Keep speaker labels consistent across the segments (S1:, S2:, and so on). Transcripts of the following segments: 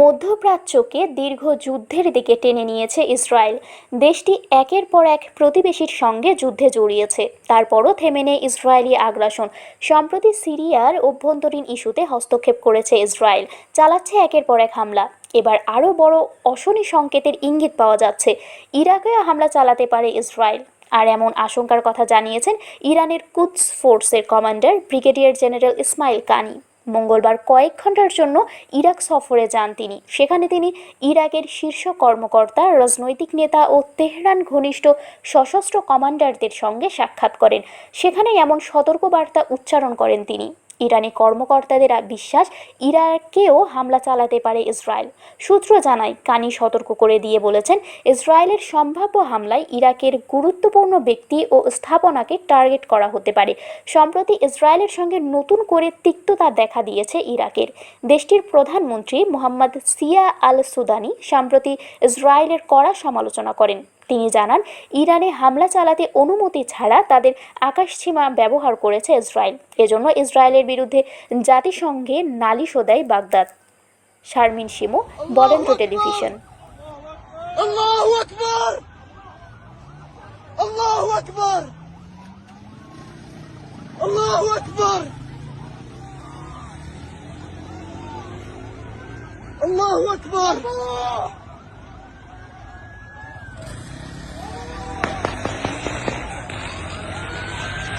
S1: মধ্যপ্রাচ্যকে দীর্ঘ যুদ্ধের দিকে টেনে নিয়েছে ইসরায়েল। দেশটি একের পর এক প্রতিবেশীর সঙ্গে যুদ্ধে জড়িয়েছে। তারপরও থেমে নেই ইসরায়েলি আগ্রাসন। সম্প্রতি সিরিয়ার অভ্যন্তরীণ ইস্যুতে হস্তক্ষেপ করেছে ইসরায়েল। চালাচ্ছে একের পর এক হামলা। এবার আরও বড় অশনি সংকেতের ইঙ্গিত পাওয়া যাচ্ছে। ইরাকেও হামলা চালাতে পারে ইসরায়েল। আর এমন আশঙ্কার কথা জানিয়েছেন ইরানের কুদস ফোর্সের কমান্ডার ব্রিগেডিয়ার জেনারেল ইসমাইল কানি। মঙ্গলবার কয়েক ঘণ্টার জন্য ইরাক সফরে যান তিনি। সেখানে তিনি ইরাকের শীর্ষ কর্মকর্তা, রাজনৈতিক নেতা ও তেহরান ঘনিষ্ঠ সশস্ত্র কমান্ডারদের সঙ্গে সাক্ষাৎ করেন। সেখানে এমন সতর্কবার্তা উচ্চারণ করেন তিনি। ইরানি কর্মকর্তাদের বিশ্বাস, ইরাকেও হামলা চালাতে পারে ইসরায়েল। সূত্র জানায়, কানি সতর্ক করে দিয়ে বলেছেন, ইসরায়েলের সম্ভাব্য হামলায় ইরাকের গুরুত্বপূর্ণ ব্যক্তি ও স্থাপনাকে টার্গেট করা হতে পারে। সম্প্রতি ইসরায়েলের সঙ্গে নতুন করে তিক্ততা দেখা দিয়েছে ইরাকের। দেশটির প্রধানমন্ত্রী মোহাম্মদ সিয়া আল সুদানি সম্প্রতি ইসরায়েলের কড়া সমালোচনা করেন। তিনি জানান ইরানে হামলা চালাতে অনুমতি ছাড়া তাদের আকাশসীমা ব্যবহার করেছে ইসরায়েল। এজন্য ইসরায়েলের বিরুদ্ধে জাতিসংঘে নালিশও দেয় বাগদাদ। শারমিন শিমু বরেন্দ্র টেলিভিশন।
S2: আল্লাহু আকবার! আল্লাহু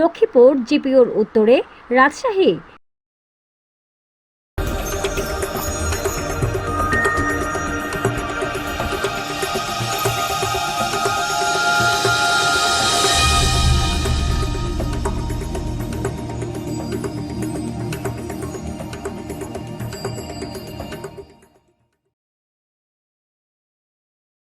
S3: লক্ষ্মীপুর জিপিওর উত্তরে রাজশাহী।